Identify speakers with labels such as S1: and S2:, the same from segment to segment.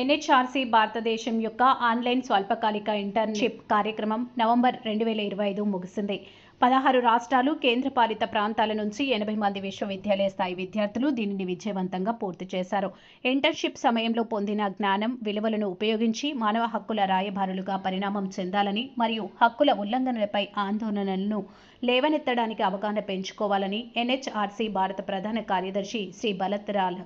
S1: NHRC భారతదేశం యొక్క online స్వల్పకాలిక ఇంటర్న్షిప్ కార్యక్రమం నవంబర్ రెండు వేల ఇరవై ఐదు ముగిసింది. పదహారు రాష్ట్రాలు కేంద్రపాలిత ప్రాంతాల నుంచి ఎనభై మంది విశ్వవిద్యాలయ స్థాయి విద్యార్థులు దీనిని విజయవంతంగా పూర్తి చేశారు. ఇంటర్న్షిప్ సమయంలో పొందిన జ్ఞానం విలువలను ఉపయోగించి మానవ హక్కుల రాయబారులుగా పరిణామం చెందాలని మరియు హక్కుల ఉల్లంఘనలపై ఆందోళనలను లేవనెత్తడానికి అవగాహన పెంచుకోవాలని ఎన్హెచ్ఆర్సీ భారత ప్రధాన కార్యదర్శి శ్రీ భరత్ రాల్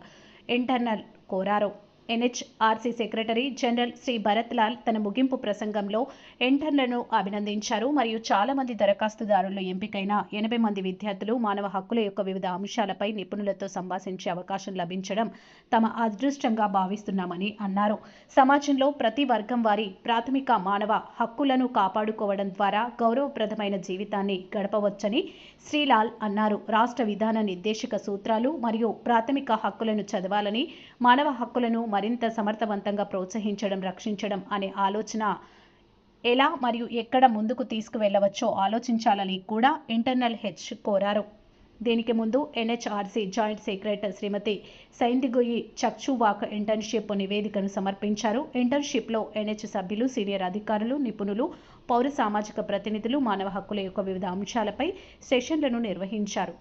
S1: ఇంటర్నల్ కోరారు. NHRC secretary general Shri Bharat Lal తన ముగింపు ప్రసంగంలో ఇంటర్న్లను అభినందించారు. మరియు చాలా మంది దరఖాస్తుదారులు ఎంపికైన ఎనభై మంది విద్యార్థులు మానవ హక్కుల యొక్క వివిధ అంశాలపై నిపుణులతో సంభాషించే అవకాశం లభించడం తమ అదృష్టంగా భావిస్తున్నామని అన్నారు. సమాజంలో ప్రతి వర్గం వారి ప్రాథమిక మానవ హక్కులను కాపాడుకోవడం ద్వారా గౌరవప్రదమైన జీవితాన్ని గడపవచ్చని శ్రీలాల్ అన్నారు. రాష్ట్ర విధాన నిర్దేశక సూత్రాలు మరియు ప్రాథమిక హక్కులను చదవాలని మానవ హక్కులను మరింత సమర్థవంతంగా ప్రోత్సహించడం రక్షించడం అనే ఆలోచన ఎలా మరియు ఎక్కడ ముందుకు తీసుకువెళ్ళవచ్చో ఆలోచించాలని కూడా ఇంటర్నల్ హెచ్ కోరారు. దీనికి ముందు ఎన్హెచ్ఆర్సీ జాయింట్ సెక్రటరీ శ్రీమతి సైందిగొయి చక్షువాక్ ఇంటర్న్షిప్ నివేదికను సమర్పించారు. ఇంటర్న్షిప్లో ఎన్హెచ్ సభ్యులు సీనియర్ అధికారులు నిపుణులు పౌర సామాజిక ప్రతినిధులు మానవ హక్కుల యొక్క వివిధ అంశాలపై సెషన్లను నిర్వహించారు.